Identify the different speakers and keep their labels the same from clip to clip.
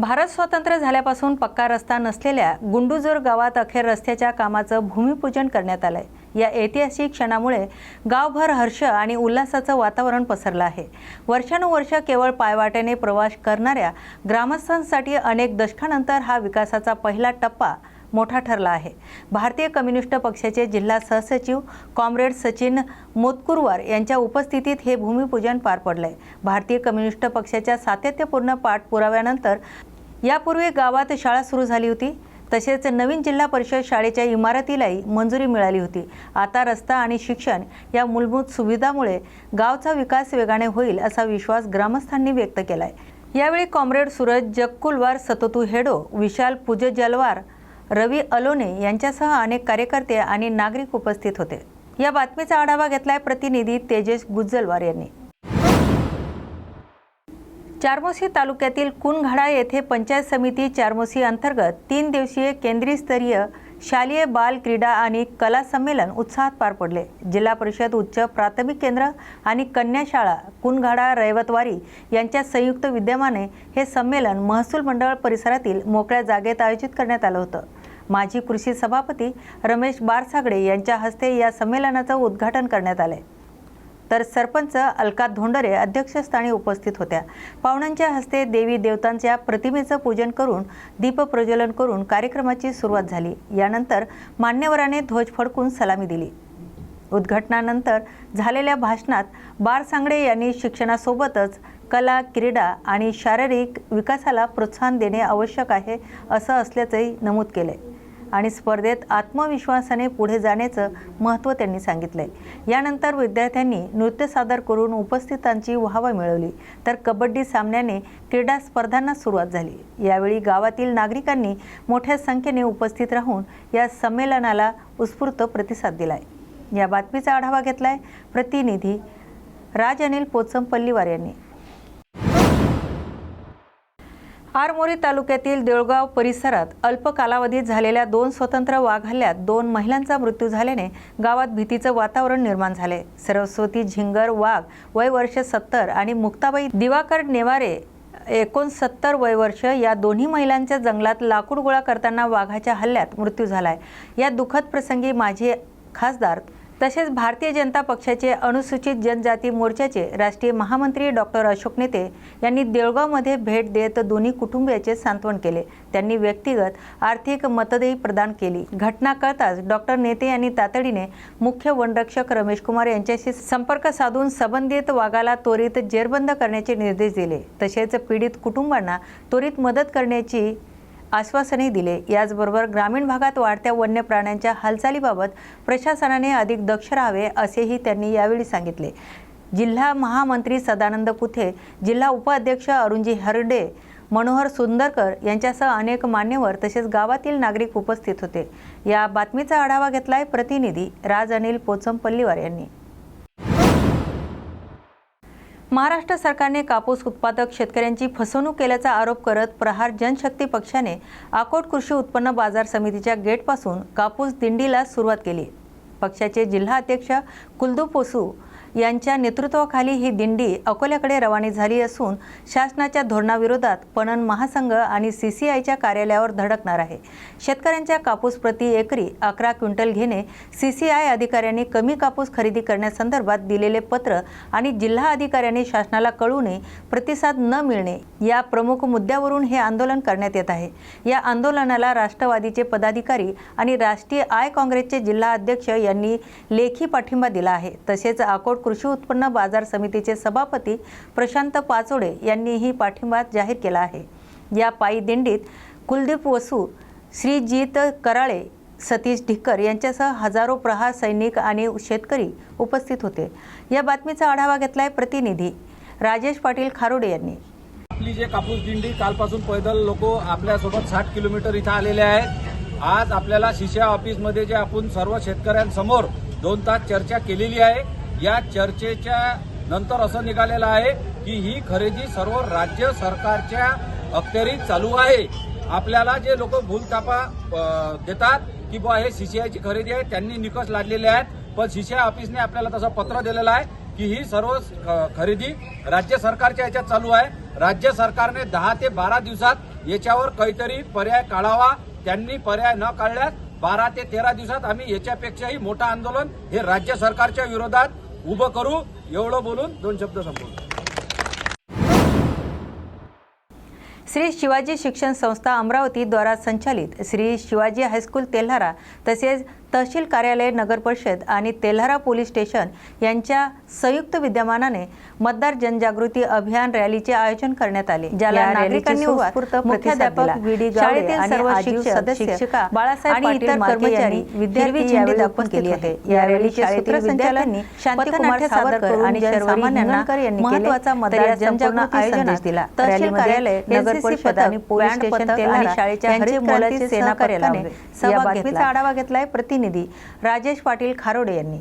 Speaker 1: भारत स्वतंत्र झाल्यापासून पक्का रस्ता नसलेल्या गुंडुजोर गावात अखेर रस्त्याच्या कामाचं भूमिपूजन करण्यात आलंय. या ऐतिहासिक क्षणामुळे गावभर हर्ष आणि उल्हासाचं वातावरण पसरलं आहे. वर्षानुवर्ष केवळ पायवाटेने प्रवास करणाऱ्या ग्रामस्थांसाठी अनेक दशकानंतर हा विकासाचा पहिला टप्पा मोठा ठरला आहे. भारतीय कम्युनिस्ट पक्षाचे जिल्हा सहसचिव कॉम्रेड सचिन मोतकुरवार यांच्या उपस्थितीत हे भूमिपूजन पार पडलंय. भारतीय कम्युनिस्ट पक्षाच्या सातत्यपूर्ण पाठपुराव्यानंतर यापूर्वी गावात शाळा सुरू झाली होती. तसेच नवीन जिल्हा परिषद शाळेच्या इमारतीलाही मंजुरी मिळाली होती. आता रस्ता आणि शिक्षण या मूलभूत सुविधामुळे गावचा विकास वेगाने होईल असा विश्वास ग्रामस्थांनी व्यक्त केला आहे यावेळी कॉम्रेड सूरज जगकुलवार सततू हेडो विशाल पूज जलवार रवी अलोने यांच्यासह अनेक कार्यकर्ते आणि नागरिक उपस्थित होते. या बातमीचा आढावा घेतलाय प्रतिनिधी तेजस गुज्जलवार यांनी. चारमोशी तालुक्यातील कुनघाडा येथे पंचायत समिती चारमोशी अंतर्गत तीन दिवसीय केंद्रीय स्तरीय शालेय बाल क्रीडा आणि कला संमेलन उत्साहात पार पडले. जिल्हा परिषद उच्च प्राथमिक केंद्र आणि कन्या शाळा कुनघाडा रैवतवारी यांच्या संयुक्त विद्यमाने हे संमेलन महसूल मंडळ परिसरातील मोकळ्या जागेत आयोजित करण्यात आलं होतं. माजी कृषी सभापती रमेश बारसागडे यांच्या हस्ते या संमेलनाचं उद्घाटन करण्यात आलंय. तर सरपंच अलका धोंडरे अध्यक्षस्थानी उपस्थित होत्या. पाहुण्यांच्या हस्ते देवी देवतांच्या प्रतिमेचं पूजन करून दीपप्रज्वलन करून कार्यक्रमाची सुरुवात झाली. यानंतर मान्यवराने ध्वज फडकून सलामी दिली. उद्घाटनानंतर झालेल्या भाषणात बार सांगडे यांनी शिक्षणासोबतच कला क्रीडा आणि शारीरिक विकासाला प्रोत्साहन देणे आवश्यक आहे असं असल्याचंही नमूद केले आणि स्पर्धेत आत्मविश्वासाने पुढे जाण्याचं महत्त्व त्यांनी सांगितलंय. यानंतर विद्यार्थ्यांनी नृत्य सादर करून उपस्थितांची वाहवा मिळवली. तर कबड्डी सामन्याने क्रीडा स्पर्धांना सुरुवात झाली. यावेळी गावातील नागरिकांनी मोठ्या संख्येने उपस्थित राहून या संमेलनाला उत्स्फूर्त प्रतिसाद दिलाय. या बातमीचा आढावा घेतलाय प्रतिनिधी राज अनिल पोचमपल्लीवार यांनी. आरमोरी तालुक्यातील देऊळगाव परिसरात अल्प कालावधीत झालेल्या दोन स्वतंत्र वाघ हल्ल्यात दोन महिलांचा मृत्यू झाल्याने गावात भीतीचं वातावरण निर्माण झाले. सरस्वती झिंगर वाघ वय वर्ष सत्तर आणि मुक्ताबाई दिवाकर नेवारे एकोणसत्तर वय वर्ष या दोन्ही महिलांच्या जंगलात लाकूड गोळा करताना वाघाच्या हल्ल्यात मृत्यू झालाय. या दुःखद प्रसंगी माझे खासदार तसेच भारतीय जनता पक्षाचे अनुसूचित जनजाती मोर्चाचे राष्ट्रीय महामंत्री डॉक्टर अशोक नेते यांनी देळगावमध्ये भेट देत दोन्ही कुटुंबियाचे सांत्वन केले. त्यांनी व्यक्तिगत आर्थिक मतदेही प्रदान केली. घटना कळताच डॉक्टर नेते यांनी तातडीने मुख्य वनरक्षक रमेश कुमार यांच्याशी संपर्क साधून संबंधित वाघाला त्वरित जेरबंद करण्याचे निर्देश दिले. तसेच पीडित कुटुंबांना त्वरित मदत करण्याची आश्वासनही दिले. याचबरोबर ग्रामीण भागात वाढत्या वन्य प्राण्यांच्या हालचालीबाबत प्रशासनाने अधिक दक्ष राहावे असेही त्यांनी यावेळी सांगितले. जिल्हा महामंत्री सदानंद कुथे जिल्हा उपाध्यक्ष अरुणजी हरडे मनोहर सुंदरकर यांच्यासह अनेक मान्यवर तसेच गावातील नागरिक उपस्थित होते. या बातमीचा आढावा घेतलाय प्रतिनिधी राज अनिल पोचमपल्लीवार यांनी. महाराष्ट्र सरकारने कापूस उत्पादक शेतकऱ्यांची फसवणूक केल्याचा आरोप करत प्रहार जनशक्ती पक्षाने आकोट कृषी उत्पन्न बाजार समितीच्या गेटपासून कापूस दिंडीला सुरुवात केली. पक्षाचे जिल्हा अध्यक्ष कुलदूप पोसू यांच्या नेतृत्वाखाली ही दिंडी अकोल्याकडे रवानी झाली असून शासनाच्या धोरणाविरोधात पणन महासंघ आणि सी सी आयच्या कार्यालयावर धडकणार आहे. शेतकऱ्यांच्या कापूस प्रति एकरी अकरा क्विंटल घेणे सी सी आय अधिकाऱ्यांनी कमी कापूस खरेदी करण्यासंदर्भात दिलेले पत्र आणि जिल्हा अधिकाऱ्यांनी शासनाला कळवणे प्रतिसाद न मिळणे या प्रमुख मुद्द्यावरून हे आंदोलन करण्यात येत आहे. या आंदोलनाला राष्ट्रवादीचे पदाधिकारी आणि राष्ट्रीय आय काँग्रेसचे जिल्हा अध्यक्ष यांनी लेखी पाठिंबा दिला आहे. तसेच अकोट कृषी उत्पन्न बाजार समितीचे सभापती प्रशांत पाचोडे यांनीही पाठिंबा जाहीर केला आहे. या पायी दिंडीत कुलदीप वसू श्रीजीत कराळे सतीश ढिक्कर यांच्यासह हजारो प्रहार सैनिक आणि शेतकरी उपस्थित होते. या बातमीचा आढावा घेतलाय प्रतिनिधी राजेश पाटील खारोडे यांनी.
Speaker 2: आपली जे कापूस दिंडी कालपासून पैदल लोक आपल्यासोबत साठ किलोमीटर इथं आलेले आहेत. आज आपल्याला शिष्या ऑफिसमध्ये जे आपण सर्व शेतकऱ्यांसमोर दोन तास चर्चा केलेली आहे. या चर्चेच्या नंतर असं निघालेलं आहे की ही खरेदी सर्व राज्य सरकारच्या अखत्यारीत चालू आहे. आपल्याला जे लोक भूलतापा देतात की बुवा हे सीसीआयची खरेदी आहे त्यांनी निकष लादलेले आहेत पण सीसीआय ऑफिसने आपल्याला तसं पत्र दिलेलं आहे की ही सर्व ख- खरेदी राज्य सरकारच्या याच्यात चालू आहे. राज्य सरकारने दहा ते बारा दिवसात याच्यावर काहीतरी पर्याय काढावा त्यांनी पर्याय न काढल्यास बारा ते तेरा दिवसात आम्ही याच्यापेक्षाही मोठं आंदोलन हे राज्य सरकारच्या विरोधात उभं करू एवढं बोलून दोन शब्द संपवतो.
Speaker 1: श्री शिवाजी शिक्षण संस्था अमरावती द्वारा संचालित श्री शिवाजी हायस्कूल तेल्हारा तसेच तहसील कार्यालय नगर परिषद आणि तेल्हारा पोलीस स्टेशन यांच्या संयुक्त विद्यमानाने मतदार जनजागृती अभियान रॅलीचे आयोजन करण्यात आले ज्याला नागरिकांनी मुख्याध्यापक शाळेतील सर्व शिक्षक
Speaker 3: बाळासाहेब
Speaker 1: आणि इतर कर्मचारी विद्यार्थी दाखवून केली होते. या रॅलीचे शांतिकुमार सावरकर आणि सर्वसामान्यांना.
Speaker 3: महत्त्वाचा
Speaker 1: मतदार जनजागृती
Speaker 3: आयोजनात
Speaker 1: दिला
Speaker 3: तहसील कार्यालय, नगर परिषद आणि पोलीस स्टेशन
Speaker 1: आणि शाळेच्या हरित क्रांती सहकार्याने
Speaker 3: लाभले.
Speaker 1: सहभाग घेतला आढावा घेतलाय प्रतिनिधी राजेश पाटील खारोडे यांनी.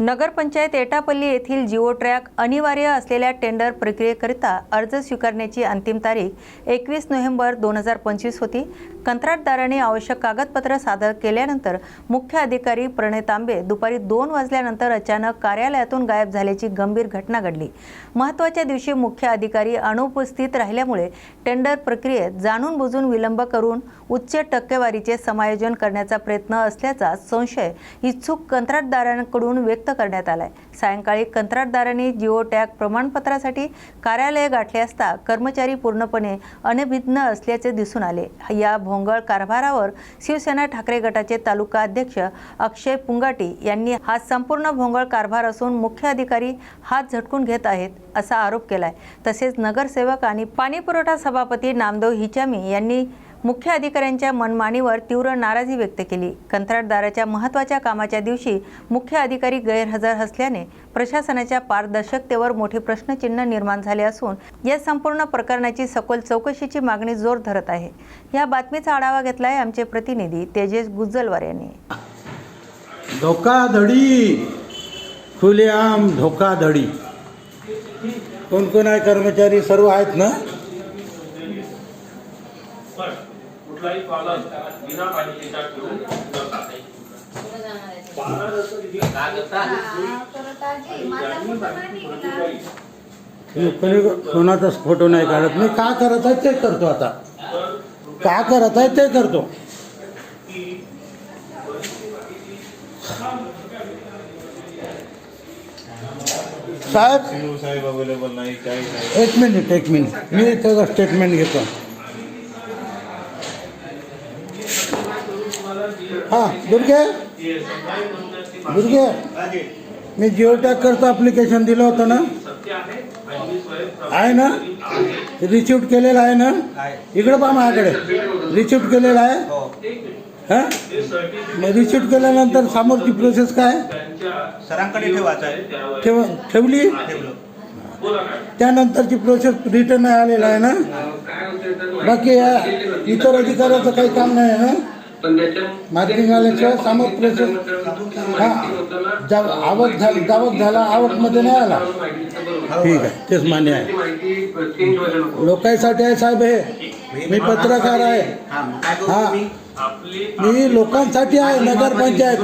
Speaker 1: नगरपंचायत एटापल्ली येथील जिओ ट्रॅक अनिवार्य असलेल्या टेंडर प्रक्रियेकरिता अर्ज स्वीकारण्याची अंतिम तारीख एकवीस नोव्हेंबर दोन हजार पंचवीस होती. कंत्राटदाराने आवश्यक कागदपत्र सादर केल्यानंतर मुख्य अधिकारी प्रणय तांबे दुपारी दोन वाजल्यानंतर अचानक कार्यालयातून गायब झाल्याची गंभीर घटना घडली. महत्त्वाच्या दिवशी मुख्य अधिकारी अनुपस्थित राहिल्यामुळे टेंडर प्रक्रियेत जाणून बुजून विलंब करून उच्च टक्केवारीचे समायोजन करण्याचा प्रयत्न असल्याचा संशय इच्छुक कंत्राटदारांकडून व्यक्त करण्यात आलाय. सायंकाळी कंत्राटदारांनी जिओ टॅग प्रमाणपत्रासाठी कार्यालय गाठले असता कर्मचारी पूर्णपणे अनभिज्ञ असल्याचे दिसून आले. या भोंगळ कारभारावर शिवसेना ठाकरे गटाचे तालुका अध्यक्ष अक्षय पुंगाटी यांनी हा संपूर्ण भोंगळ कारभार असून मुख्य अधिकारी हात झटकून घेत आहेत असा आरोप केलाय. तसेच नगरसेवक आणि पाणीपुरवठा सभापती नामदेव हिचामी यांनी मुख्य अधिकाऱ्यांच्या मनमानीवर तीव्र नाराजी व्यक्त केली. कंत्राटदाराच्या महत्त्वाच्या कामाच्या दिवशी मुख्य अधिकारी गैरहजर असल्याने प्रशासनाच्या पारदर्शकतेवर मोठे प्रश्नचिन्ह निर्माण झाले असून या संपूर्ण प्रकरणाची सखोल चौकशीची मागणी जोर धरत आहे. या बातमीचा आढावा घेतलाय आमचे प्रतिनिधी तेजस गुज्जलवार यांनी.
Speaker 4: धोकाधडी. खुलेआम धोकाधडी. कोण कोण आहे कर्मचारी? सर्व आहेत ना?
Speaker 5: कुठलाही पालन बिना पाहिजेच्या ठेवून
Speaker 4: कोणी कोणाचाच फोटो नाही काढत. मी का करत आहे ते करतो आता. का करत आहे ते करतो. साहेब
Speaker 6: साहेब अवेलेबल नाही काही नाही.
Speaker 4: एक मिनिट एक मिनिट मी त्याचं स्टेटमेंट घेतो. हां दुर्गे? दुर्गे? मी जिओ टॅग करतो ॲप्लिकेशन दिलं होतं ना? आहे ना? रिसिप्ट केलेलं आहे ना? इकडं पहा माझ्याकडे रिसिप्ट केलेलं आहे? हां. मग रिसिप्ट केल्यानंतर समोरची प्रोसेस काय?
Speaker 6: सरांकडे ठेवायचं आहे
Speaker 4: ठेव. ठेवली? त्यानंतरची प्रोसेस रिटर्न आलेला आहे ना? बाकी इतर अधिकाऱ्याचं काही काम नाही आहे ना मार्किंग आल्याशिवाय समोर प्रोसेस हा. जा आवक झाली जावक झाला आवकमध्ये नाही आला. ठीक आहे तेच मान्य आहे. लोकांसाठी आहे साहेब हे. मी पत्रकार आहे. हा मी लोकांसाठी आहे नगरपंचायत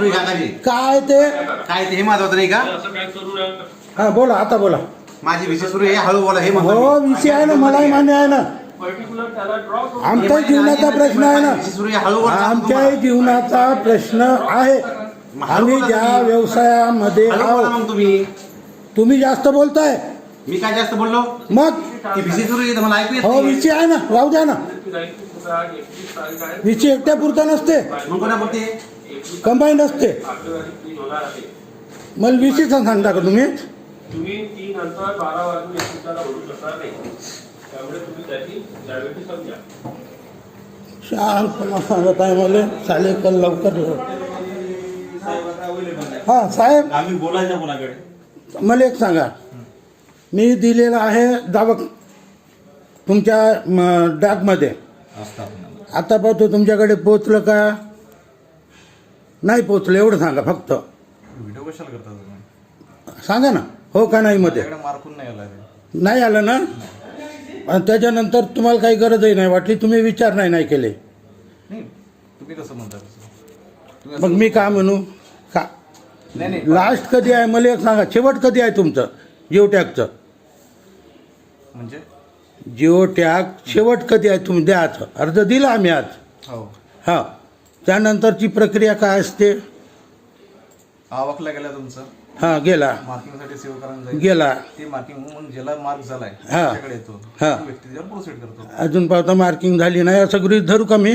Speaker 4: काय ते?
Speaker 7: काय ते हे महत्वाचं नाही का?
Speaker 4: हा बोला आता बोला.
Speaker 7: माझी विषय सुरू आहे हळू बोला हे
Speaker 4: हो विषय आहे ना मलाही मान्य आहे ना.
Speaker 5: पर्टिक्युलर त्याला ड्रॉ करून
Speaker 4: आमच्या जीवनाचा प्रश्न आहे ना. आमच्या जीवनाचा प्रश्न आहे. आम्ही ज्या व्यवसायामध्ये आहोत
Speaker 7: तुम्ही
Speaker 4: तुम्ही जास्त बोलताय.
Speaker 7: मी काय जास्त बोललो?
Speaker 4: मग? हो विषय आहे ना. राहू द्या ना. विषय एकट्या पुरता नसते कंबाईन
Speaker 5: आहे
Speaker 4: मला विषय सांगता का तुम्ही.
Speaker 5: तुम्ही तीन नंतर बारा वाजून भरू शकणार नाही. त्यामुळे तुम्ही त्याची ग्रॅव्हिटी समजा
Speaker 4: शांतपणा सांगत आहे मला चालेल कल लवकर हा साहेब.
Speaker 6: आम्ही बोलायचं कोणाकडे?
Speaker 4: मला एक सांगा. मी दिलेला आहे दावक तुमच्या म, डाकमध्ये. आता पाहतो तुमच्याकडे पोचलं का? नाही पोचलं एवढं सांगा फक्त.
Speaker 6: व्हिडिओ कशाला करता तुम्ही?
Speaker 4: सांगा ना हो का नाही मध्ये?
Speaker 6: मार्कून नाही आला ते
Speaker 4: नाही आलं ना? आणि त्याच्यानंतर तुम्हाला काही गरजही नाही वाटली तुम्ही विचार नाही नाही केले.
Speaker 6: नाही तुम्ही कसं म्हणता तसं? तुम्ही
Speaker 4: मग मी का म्हणू? का?
Speaker 6: असं- नाही नाही.
Speaker 4: लास्ट कधी आहे? मला एक सांगा शेवट कधी आहे तुमचं? जिओ टॅगचं
Speaker 6: म्हणजे?
Speaker 4: जिओ टॅग शेवट कधी आहे? तुम्ही द्या आज अर्ज दिला आम्ही आज.
Speaker 6: हो.
Speaker 4: हां. त्यानंतरची प्रक्रिया काय असते?
Speaker 6: आवकला गेला तुमचं?
Speaker 4: हां गेला.
Speaker 6: मार्किंगसाठी जाईल.
Speaker 4: गेला.
Speaker 6: ते मार्किंग म्हणून ज्याला मार्क झालाय
Speaker 4: हा.
Speaker 6: त्याच्याकडे येतो.
Speaker 4: हा.
Speaker 6: तो व्यक्ती प्रोसीड करतो.
Speaker 4: अजून पाहता मार्किंग झाली नाही असं गृहीत धरू का मी?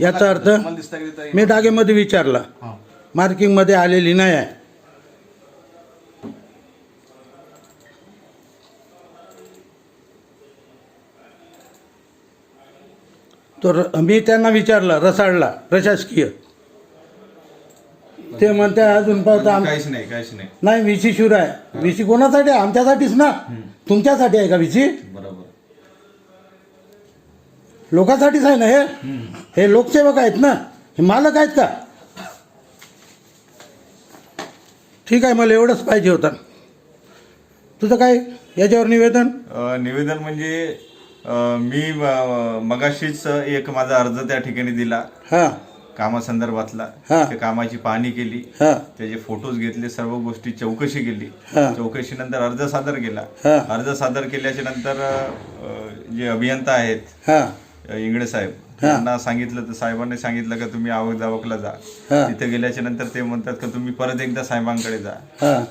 Speaker 4: याचा अर्थ
Speaker 6: मला दिसतं की तिथं
Speaker 4: मी डागेमध्ये विचारला.
Speaker 6: हा.
Speaker 4: मार्किंगमध्ये आलेली नाही आहे. तो र- मी त्यांना विचारला रसाळला प्रशासकीय. ते म्हणते अजून पाहता आम-
Speaker 6: काहीच नाही काहीच नाही.
Speaker 4: नाही विशी शिवर आहे विशी कोणासाठी? आहे आमच्यासाठीच ना. तुमच्यासाठी आहे का विशी
Speaker 6: बरोबर.
Speaker 4: लोकांसाठीच आहे ना हे? हे लोकसेवक आहेत ना? हे मालक आहेत का? ठीक आहे मला एवढंच पाहिजे होतं. तुझं काय याच्यावर निवेदन?
Speaker 6: अ, निवेदन म्हणजे अ, मी अ, मगाशीच एक माझा अर्ज त्या ठिकाणी दिला.
Speaker 4: हां.
Speaker 6: कामासंदर्भातला. त्या कामाची पाहणी केली त्याचे फोटोज घेतले सर्व गोष्टी चौकशी केली
Speaker 4: हा.
Speaker 6: चौकशीनंतर अर्ज सादर केला. अर्ज सादर केल्याच्यानंतर जे अभियंता आहेत
Speaker 4: हां
Speaker 6: इंगळे साहेब त्यांना सांगितलं तर साहेबांनी सांगितलं का तुम्ही आवक जावकला जा. तिथे गेल्याच्यानंतर ते म्हणतात का तुम्ही परत एकदा साहेबांकडे जा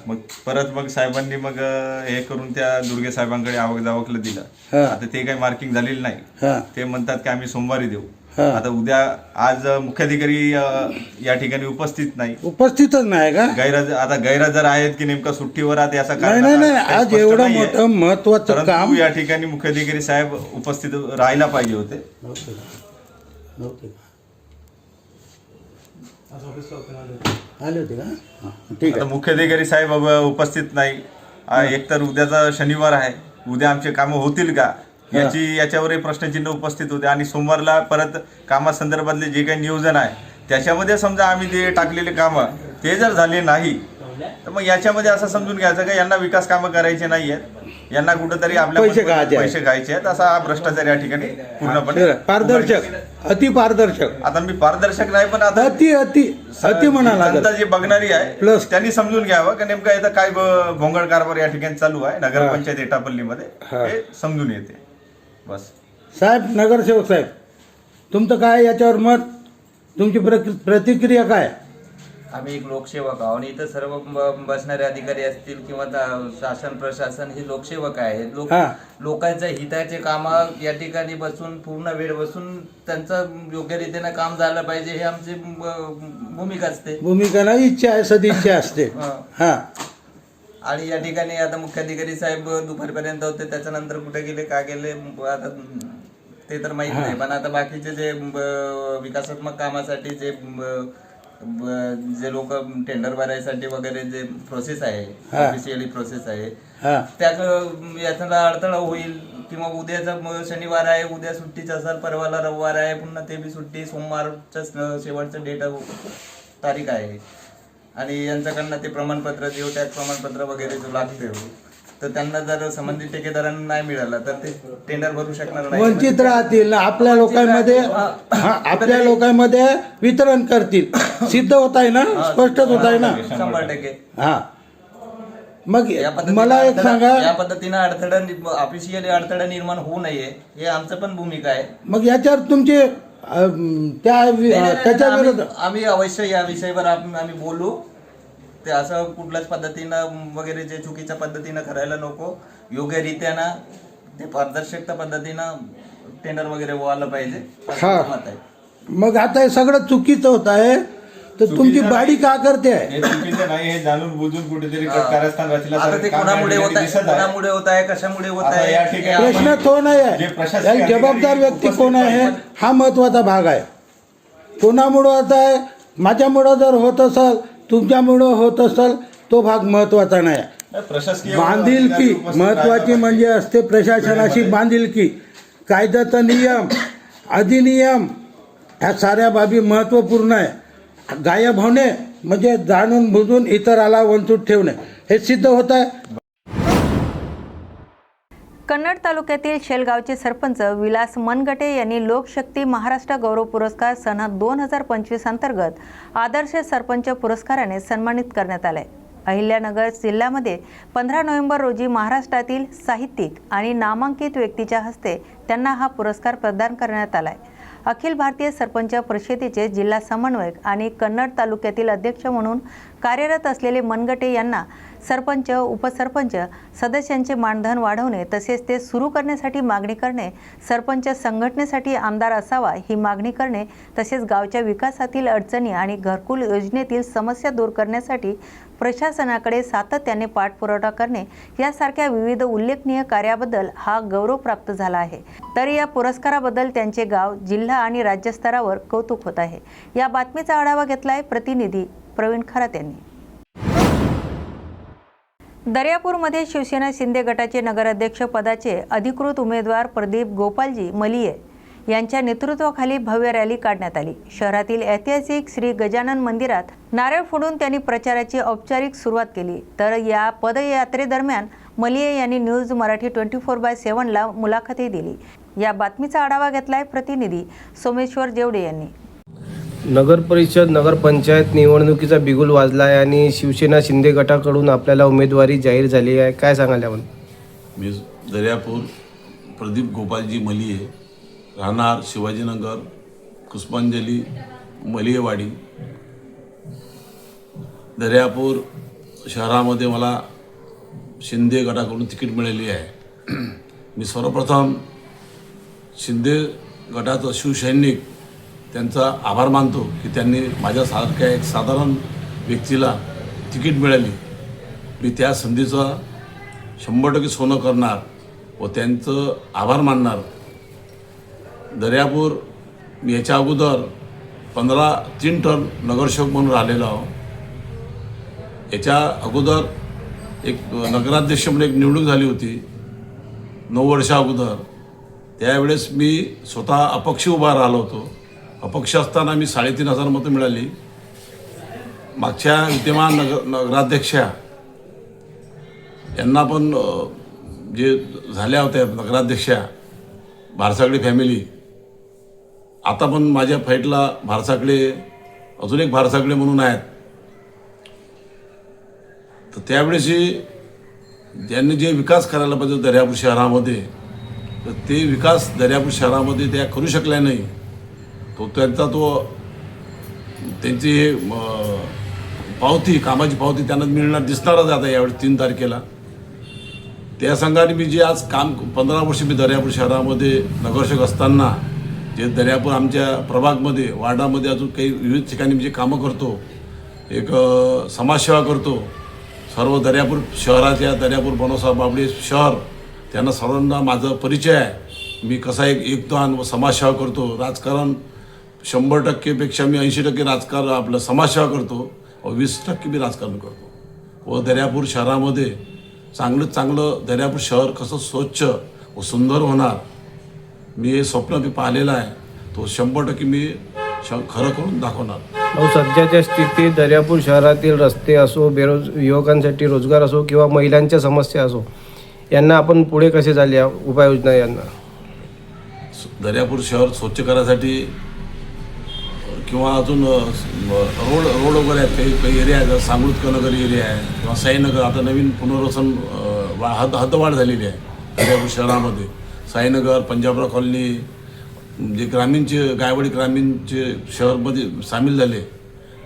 Speaker 6: मग परत मग साहेबांनी मग हे करून त्या दुर्गे साहेबांकडे आवक जावकला दिलं. आता ते काही मार्किंग झालेलं नाही ते म्हणतात की आम्ही सोमवारी देऊ. आता उद्या आज मुख्याधिकारी या ठिकाणी उपस्थित नाही.
Speaker 4: उपस्थितच नाही का?
Speaker 6: गैरहजर आता गैरहजर आहेत की नेमका सुट्टीवर आहेत याचा
Speaker 4: नाही नाही आज एवढं. मोठं महत्वाचं काम
Speaker 6: या ठिकाणी मुख्याधिकारी साहेब उपस्थित राहायला पाहिजे होते.
Speaker 4: आले. होते का? ठीक
Speaker 6: आता मुख्याधिकारी साहेब उपस्थित नाही. एकतर उद्याचा शनिवार आहे. उद्या आमचे कामं होतील का? याची याच्यावरही प्रश्नचिन्ह उपस्थित होते. आणि सोमवारला परत कामासंदर्भातले जे काही नियोजन आहे त्याच्यामध्ये समजा आम्ही ते टाकलेले कामं ते जर झाले नाही तर मग याच्यामध्ये असं समजून घ्यायचं का यांना विकास कामं करायचे नाही आहेत यांना कुठंतरी आपल्या
Speaker 4: पैसे खायचे आहेत.
Speaker 6: पैसे खायचे आहेत. असा हा भ्रष्टाचार या ठिकाणी पूर्णपणे
Speaker 4: पारदर्शक अति पारदर्शक
Speaker 6: आता मी पारदर्शक नाही पण आता
Speaker 4: अति अति अति म्हणा
Speaker 6: जनता जी बघणारी आहे
Speaker 4: Plus.
Speaker 6: त्यांनी समजून घ्यावं का नेमका इथं काय भोंगळ कारभार या ठिकाणी चालू आहे नगरपंचायत एटापल्लीमध्ये.
Speaker 4: हे
Speaker 6: समजून येते. बस.
Speaker 4: साहेब नगरसेवक साहेब तुमचं काय याच्यावर मत? तुमची प्रक- प्रतिक्रिया काय?
Speaker 3: आम्ही एक लोकसेवक आहोत आणि इथं सर्व ब- बसणारे अधिकारी असतील किंवा ता- शासन प्रशासन हे लोकसेवक आहेत. लोक
Speaker 4: हा.
Speaker 3: लोकांच्या हिताचे काम या ठिकाणी बसून पूर्ण वेळ बसून त्यांचं योग्य रीतीने काम झालं पाहिजे हे आमची ब- भूमिका असते.
Speaker 4: भूमिका नाही इच्छा आहे सदिच्छा असते.
Speaker 3: हा.
Speaker 4: हा.
Speaker 3: आणि या ठिकाणी आता मुख्याधिकारी साहेब दुपारपर्यंत होते त्याच्यानंतर कुठे गेले का गेले आता ते तर माहीत नाही. पण आता बाकीचे जे विकासात्मक कामासाठी जे जे लोक टेंडर भरायसाठी वगैरे जे प्रोसेस आहे. ऑफिशियली प्रोसेस आहे त्यात याचा अडथळा होईल किंवा उद्याचा शनिवार आहे उद्या सुट्टीचा असेल परवाला रविवार आहे पुन्हा ते बी सुट्टी सोमवारच्या शेवटचं डेट तारीख आहे. आणि यांच्याकडनं ते प्रमाणपत्र जिओ टॅग प्रमाणपत्र वगैरे जो लागते तर त्यांना जर संबंधित ठेकेदारांना नाही मिळालं तर ते टेंडर भरू शकणार नाही.
Speaker 4: वंचित राहतील आपल्या लोकांमध्ये हा. आपल्या लोकांमध्ये वितरण करतील. सिद्ध होत आहे ना? स्पष्टच होत आहे ना?
Speaker 3: शंभर टक्के
Speaker 4: हा. मग
Speaker 3: या पद्धतीनं
Speaker 4: मला एक
Speaker 3: अडथळा-
Speaker 4: सांगा
Speaker 3: या पद्धतीनं अडथळा ऑफिशियली अडथळा निर्माण होऊ नये हे आमचं पण भूमिका आहे.
Speaker 4: मग याच्यावर तुमचे त्या वि-
Speaker 3: नाही, नाही, नाही,
Speaker 4: त्याच्या
Speaker 3: आम्ही-
Speaker 4: विरोधात
Speaker 3: आम्ही अवश्य या विषयावर आम- आम्ही बोलू. ते असं कुठल्याच पद्धतीनं वगैरे जे चुकीच्या पद्धतीनं करायला नको. योग्य रीत्यानं ते पारदर्शकता पद्धतीनं टेंडर वगैरे व्हायला पाहिजे. असं
Speaker 4: हा.
Speaker 3: माझं मत आहे.
Speaker 4: मग आता हे सगळं चुकीचं होत आहे. तर तुमची बाडी का करते? आहे
Speaker 6: हे चुकीचं नाही हे जाणून बुजून कुठेतरी
Speaker 3: हा.
Speaker 6: कारस्थान
Speaker 3: आता ते कोणामुळे होत आहे. कोणामुळे होत आहे? कशामुळे होत
Speaker 6: आता
Speaker 3: आहे?
Speaker 6: या ठिकाणी
Speaker 3: हे आपण-
Speaker 4: प्रश्न तो नाही
Speaker 6: जे
Speaker 4: आहे
Speaker 6: प्रशासकीय
Speaker 4: याला जबाबदार
Speaker 6: अधिकारी
Speaker 4: व्यक्ती कोण आहे. हा महत्त्वाचा भाग आहे. कोणामुळं होत आहे? माझ्यामुळं जर होत असेल तुमच्यामुळं होत असेल तो भाग महत्त्वाचा नाही. आहे.
Speaker 6: प्रशासकीय
Speaker 4: बांधिलकी
Speaker 6: अधिकारी उपस्थित
Speaker 4: महत्वाची म्हणजे असते प्रशासनाशी बांधिलकी कायद्याचा नियम अधिनियम ह्या साऱ्या बाबी महत्त्वपूर्ण आहे. गायब होणे म्हणजे जाणून बुजून इतराला वंचित ठेवणे. हे सिद्ध होत आहे.
Speaker 8: कन्नड तालुक्यातील शेलगावचे सरपंच विलास मनगटे यांनी लोकशक्ती महाराष्ट्र गौरव पुरस्कार सन दोन हजार पंचवीस अंतर्गत आदर्श सरपंच पुरस्काराने सन्मानित करण्यात आले. अहिल्यानगर जिल्ह्यामध्ये पंधरा नोव्हेंबर रोजी महाराष्ट्रातील साहित्यिक आणि नामांकित व्यक्तीच्या हस्ते त्यांना हा पुरस्कार प्रदान करण्यात आला आहे अखिल भारतीय सरपंच परिषदेचे जिल्हा समन्वयक आणि कन्नड तालुक्यातील अध्यक्ष म्हणून कार्यरत असलेले मनगटे यांना सरपंच उपसरपंच सदस्यांचे मानधन वाढवणे तसेच ते सुरू करण्यासाठी मागणी करणे सरपंच संघटनेसाठी आमदार असावा ही मागणी करणे तसेच गावच्या विकासातील अडचणी आणि घरकुल योजनेतील समस्या दूर करण्यासाठी प्रशासनाकडे सातत्याने पाठपुरावा करणे यासारख्या विविध उल्लेखनीय कार्याबद्दल हा गौरव प्राप्त झाला आहे. तर या पुरस्काराबद्दल त्यांचे गाव जिल्हा आणि राज्यस्तरावर कौतुक होत आहे. या बातमीचा आढावा घेतलाय प्रतिनिधी प्रवीण खरात यांनी. दर्यापूरमध्ये शिवसेना शिंदे गटाचे नगराध्यक्ष पदाचे अधिकृत उमेदवार प्रदीप गोपालजी मलिये यांच्या नेतृत्वाखाली भव्य रॅली काढण्यात आली. शहरातील ऐतिहासिक श्री गजानन मंदिरात नारळ फोडून त्यांनी प्रचाराची औपचारिक सुरुवात केली. तर या पदयात्रेदरम्यान मलिये यांनी news Marathi twenty four by सेव्हनला मुलाखतही दिली. या बातमीचा आढावा घेतलाय प्रतिनिधी सोमेश्वर जेवडे यांनी.
Speaker 9: नगर परिषद नगरपंचायत निवडणुकीचा बिगुल वाजला आहे आणि शिवसेना शिंदे गटाकडून आपल्याला उमेदवारी जाहीर झाली आहे. काय सांगाल यावर?
Speaker 10: मी दर्यापूर प्रदीप गोपालजी मलिये राहणार शिवाजीनगर पुष्पांजली मलियेवाडी दर्यापूर शहरामध्ये मला शिंदे गटाकडून तिकीट मिळाली आहे. मी सर्वप्रथम शिंदे गटाचं शिवसैनिक त्यांचा आभार मानतो की त्यांनी माझ्यासारख्या एक साधारण व्यक्तीला तिकीट मिळाली. मी त्या संधीचा शंभर टक्के सोनं करणार व त्यांचं आभार मानणार. दर्यापूर मी याच्या अगोदर पंधरा तीन टन नगरसेवक म्हणून राहिलेलो आहो. याच्या अगोदर एक नगराध्यक्ष म्हणून एक निवडणूक झाली होती नऊ वर्षा अगोदर. त्यावेळेस मी स्वतः अपक्ष उभा राहिलो होतो. अपक्ष असताना मी साडेतीन हजार मतं मिळाली. मागच्या विद्यमान नगर नगराध्यक्षा यांना पण जे झाल्या होत्या नगराध्यक्षा भारसाकडे फॅमिली आता पण माझ्या फाईटला भारसाकडे अजून एक भारसाकडे म्हणून आहेत. तर त्यावेळेसही त्यांनी जे विकास करायला पाहिजे दर्यापूर शहरामध्ये तर ते विकास दर्यापूर शहरामध्ये त्या करू शकल्या नाही. तो त्यांचा तो त्यांची हे पावती कामाची पावती त्यांना मिळणार दिसणारच आता यावेळी तीन तारखेला. त्या संघाने मी जे आज काम पंधरा वर्ष मी दर्यापूर शहरामध्ये नगरसेवक असताना जे दर्यापूर आमच्या प्रभागमध्ये वार्डामध्ये अजून काही विविध ठिकाणी मी जे कामं करतो एक समाजसेवा करतो सर्व दर्यापूर शहराच्या दर्यापूर बनवसाहेब बाबडे शहर त्यांना सर्वांना माझा परिचय आहे. मी कसा एक योगदान व समाजसेवा करतो राजकारण शंभर टक्केपेक्षा मी ऐंशी टक्के राजकारण आपलं समाजसेवा करतो व वीस टक्के मी राजकारण करतो. व दर्यापूर शहरामध्ये चांगलं चांगलं दर्यापूर शहर कसं स्वच्छ व सुंदर होणार मी हे स्वप्न मी पाहिलेलं आहे. तो शंभर टक्के मी श खरं करून दाखवणार.
Speaker 9: सध्याच्या स्थितीत दर्यापूर शहरातील रस्ते असो बेरोज युवकांसाठी रोजगार असो किंवा महिलांच्या समस्या असो यांना आपण पुढे कसे झाले उपाययोजना यांना.
Speaker 10: दर्यापूर शहर स्वच्छ करायसाठी किंवा अजून रोड रोड वगैरे आहेत काही काही एरिया आहेत सांगृतकर नगर एरिया आहे किंवा साईनगर. आता नवीन पुनर्वसन वा हद हद्दवाढ झालेली आहे दर्यापूर शहरामध्ये. साईनगर पंजाबराव कॉलनी जे ग्रामीणचे गायवाडी ग्रामीणचे शहरमध्ये सामील झाले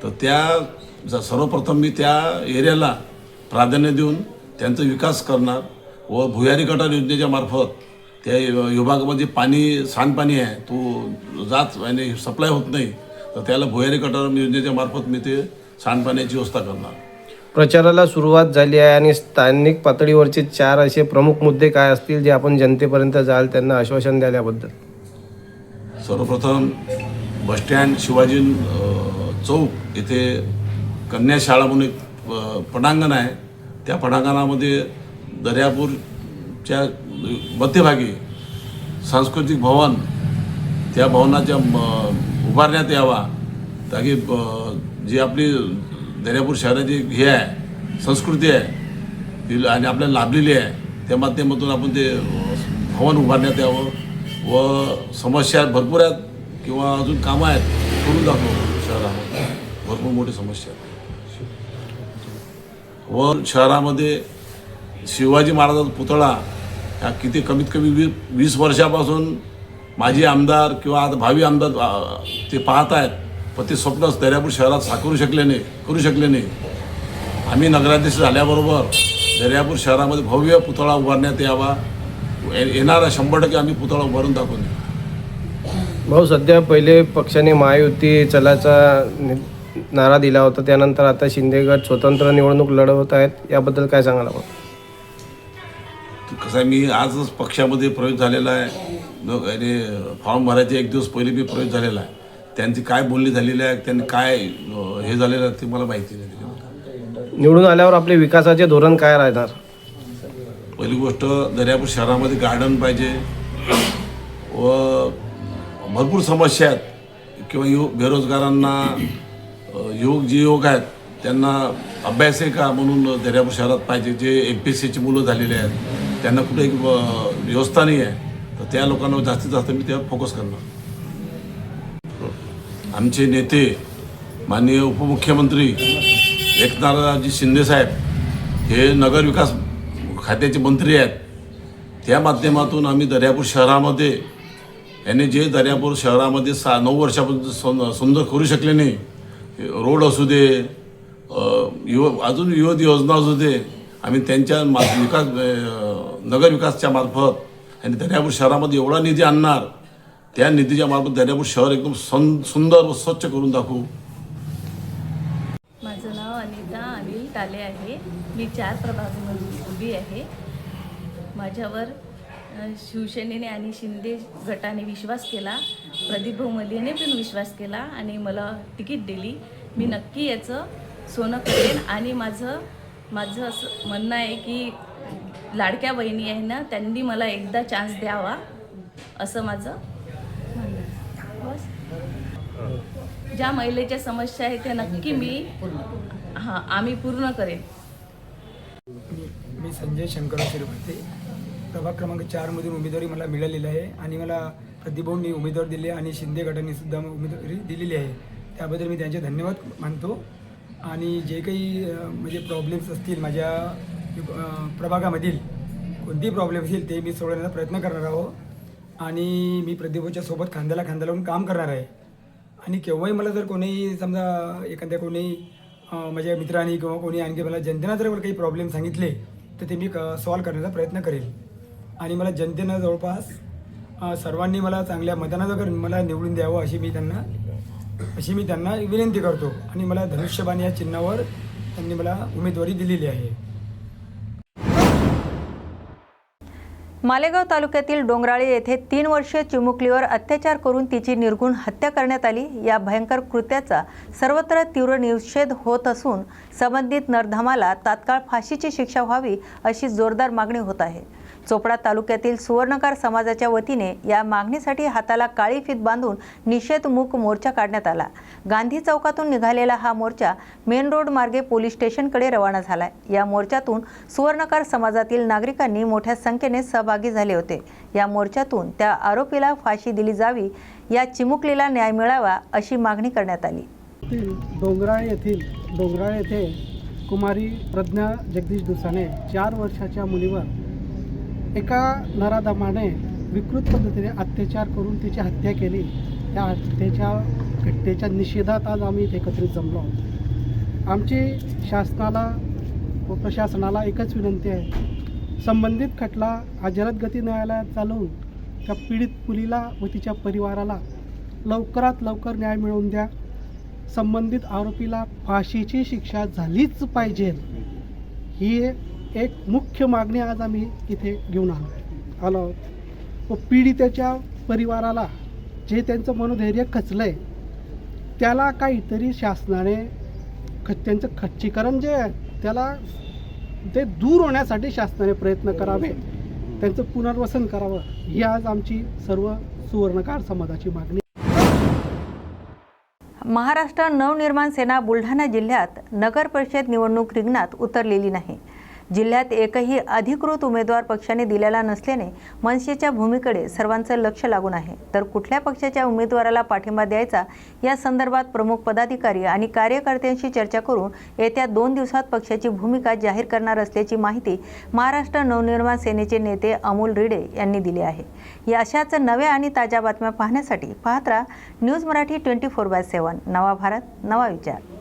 Speaker 10: तर त्या सर्वप्रथम मी त्या एरियाला प्राधान्य देऊन त्यांचा विकास करणार व भुयारी गटार योजनेच्या मार्फत त्या विभागामध्ये पाणी सांडपाणी आहे तो जात आणि सप्लाय होत नाही तर त्याला भुयारी गटार योजनेच्या मार्फत मी ते सांडपाण्याची व्यवस्था करणार.
Speaker 9: प्रचाराला सुरुवात झाली आहे आणि स्थानिक पातळीवरचे चार असे प्रमुख मुद्दे काय असतील जे आपण जनतेपर्यंत जाल त्यांना आश्वासन द्याल्याबद्दल
Speaker 10: सर्वप्रथम बसस्टँड शिवाजी चौक येथे कन्या शाळा म्हणून एक अ, पटांगण आहे. त्या पटांगणामध्ये दर्यापूरच्या मध्यभागी सांस्कृतिक भवन त्या भवनाच्या म, उभारण्यात यावा. ताकी जी आपली दर्यापूर शहराची हे आहे संस्कृती आहे ती आणि आपल्याला लाभलेली आहे त्या माध्यमातून आपण ते भवन उभारण्यात यावं. व समस्या भरपूर आहेत किंवा अजून कामं आहेत करून दाखवू शहरामध्ये. भरपूर मोठी समस्या आहेत. व शहरामध्ये शिवाजी महाराजांचा पुतळा हा किती कमीत कमी वी वीस वर्षापासून माजी आमदार किंवा आता भावी आमदार ते पाहत आहेत पण ते स्वप्न दर्यापूर शहरात साकारू शकले नाही करू शकले नाही. आम्ही नगराध्यक्ष झाल्याबरोबर दर्यापूर शहरामध्ये भव्य पुतळा उभारण्यात यावा येणारा शंभर टक्के आम्ही पुतळा उभारून दाखवून देऊ.
Speaker 9: भाऊ सध्या पहिले पक्षाने महायुती चलाचा नारा दिला होता त्यानंतर आता शिंदे गट स्वतंत्र निवडणूक लढवत आहेत याबद्दल काय सांगाल आपण?
Speaker 10: कसं आहे मी आजच पक्षामध्ये प्रवेश झालेला आहे. फॉर्म भरायचे एक दिवस पहिले मी प्रवेश झालेला आहे. त्यांची काय बोलणी झालेली आहे त्यांनी काय हे झालेलं आहे ते मला माहिती नाही.
Speaker 9: निवडून आल्यावर आपले विकासाचे धोरण काय राहणार?
Speaker 10: पहिली गोष्ट दर्यापूर शहरामध्ये गार्डन पाहिजे. व भरपूर समस्या आहेत. किंवा युवक बेरोजगारांना युवक जे युवक आहेत त्यांना अभ्यास आहे का म्हणून दर्यापूर शहरात पाहिजे? जे एम पी एस सीची मुलं झालेली आहेत त्यांना कुठे एक व्यवस्था नाही आहे तर त्या लोकांना जास्तीत जास्त मी त्यावर फोकस करणार. आमचे नेते माननीय उपमुख्यमंत्री एकनाथरावजी शिंदेसाहेब हे नगरविकास खात्याचे मंत्री आहेत. त्या माध्यमातून आम्ही दर्यापूर शहरामध्ये यांनी जे दर्यापूर शहरामध्ये सा नऊ वर्षापर्यंत सं सुंदर करू शकले नाही. रोड असू दे युव अजून विविध योजना असू दे आम्ही त्यांच्या मा विकास नगरविकासच्या मार्फत आणि दर्यापूर शहरामध्ये एवढा निधी आणणार त्या निधीच्या मार्फत दर्यापूर शहर एकदम सं सुंदर व स्वच्छ करून दाखवू.
Speaker 11: माझं नाव अनिता अनिल काले आहे. मी चार प्रभागामध्ये उभी आहे. माझ्यावर शिवसेनेने आणि शिंदे गटाने विश्वास केला प्रदीप भाऊ मलियाने पण विश्वास केला आणि मला तिकीट दिली. मी नक्की याचं सोनं करेन आणि माझं माझं असं म्हणणं आहे की लाडक्या बहिणी आहे ना त्यांनी मला एकदा चान्स द्यावा असं माझं म्हणणं. बस. ज्या महिलेच्या समस्या आहेत त्या नक्की मी हां आम्ही पूर्ण करेन.
Speaker 12: मी संजय शंकरराव शिरपते प्रभाग क्रमांक चारमधून उमेदवारी मला मिळालेली आहे आणि मला प्रतिभाऊंनी उमेदवार दिली आणि शिंदे गटाने सुद्धा उमेदवारी दिलेली आहे. त्याबद्दल मी त्यांचे धन्यवाद मानतो. आणि जे काही म्हणजे प्रॉब्लेम्स असतील माझ्या प्रभागामधील कोणती प्रॉब्लेम असतील ते मी सोडवण्याचा प्रयत्न करणार आहोत आणि मी प्रतिभाच्या सोबत खांद्याला खांदा लावून काम करणार आहे. आणि केव्हाही मला जर कोणीही समजा एखाद्या कोणी माझ्या मित्रांनी किंवा कोणी आणखी मला जनतेनं जर मला काही प्रॉब्लेम सांगितले तर ते मी सॉल्व करण्याचा प्रयत्न करेल. आणि मला जनतेनं जवळपास सर्वांनी मला चांगल्या मतानं मला निवडून द्यावं अशी मी त्यांना अशी मी त्यांना विनंती करतो. आणि मला धनुष्यबाण या चिन्हावर त्यांनी मला उमेदवारी दिलेली आहे.
Speaker 8: मालेगाव तालुक्यातील डोंगराळे येथे तीन वर्षीय चिमुकलीवर अत्याचार करून तिची निर्गुण हत्या करण्यात आली. या भयंकर कृत्याचा सर्वत्र तीव्र निषेध होत असून संबंधित नरधमाला तात्काळ फाशीची शिक्षा व्हावी अशी जोरदार मागणी होत आहे. चोपडा तालुक्यातील सुवर्णकार समाजाच्या वतीने या मागणीसाठी हाताला काळी फीत बांधून निषेध मूक मोर्चा काढण्यात आला. गांधी चौकातून निघालेला हा मोर्चा मेन रोड मार्गे पोलीस स्टेशनकडे रवाना झाला या मोर्चातून सुवर्णकार समाजातील नागरिकांनी मोठ्या संख्येने सहभागी झाले होते. या मोर्चातून त्या आरोपीला फाशी दिली जावी या चिमुकलीला न्याय मिळावा अशी मागणी करण्यात आली.
Speaker 12: डोंगराळ येथील डोंगराळ येथे कुमारी प्रज्ञा जगदीश दुसाने चार वर्षाच्या मुलीवर एका नराधमाने विकृत पद्धतीने अत्याचार करून तिची हत्या केली. त्या हत्येच्या घटनेच्या निषेधात आज आम्ही इथे एकत्रित जमलो आहोत. आमची शासनाला व प्रशासनाला एकच विनंती आहे. संबंधित खटला हा जलदगती न्यायालयात चालवून त्या पीडित मुलीला व तिच्या परिवाराला लवकरात लवकर न्याय मिळवून द्या. संबंधित आरोपीला फाशीची शिक्षा झालीच पाहिजे. ही एक मुख्य मागणी आज आम्ही इथे घेऊन आलो. आलो आहोत. व पीडितेच्या परिवाराला जे त्यांचं मनोधैर्य खचलं आहे त्याला काहीतरी शासनाने ख त्यांचं खच्चीकरण जे आहे त्याला ते दूर होण्यासाठी शासनाने प्रयत्न करावे. त्यांचं पुनर्वसन करावं ही आज आमची सर्व सुवर्णकार समाजाची मागणी
Speaker 8: महाराष्ट्र नवनिर्माण सेना बुलढाणा जिल्ह्यात नगर परिषद निवडणूक रिंगणात उतरलेली नाही. जिल्ह्यात एकही अधिकृत उमेदवार पक्षाने दिलेला नसल्याने मनसेच्या भूमीकडे सर्वांचं लक्ष लागून आहे. तर कुठल्या पक्षाच्या उमेदवाराला पाठिंबा द्यायचा? या संदर्भात प्रमुख पदाधिकारी आणि कार्यकर्त्यांशी चर्चा करून येत्या दोन दिवसात पक्षाची भूमिका जाहीर करणार असल्याची माहिती महाराष्ट्र नवनिर्माण सेनेचे नेते अमोल रिडे यांनी दिली आहे. या अशाच नव्या आणि ताज्या बातम्या पाहण्यासाठी पाहत राहा news Marathi twenty four by seven. नवा भारत नवा विचार.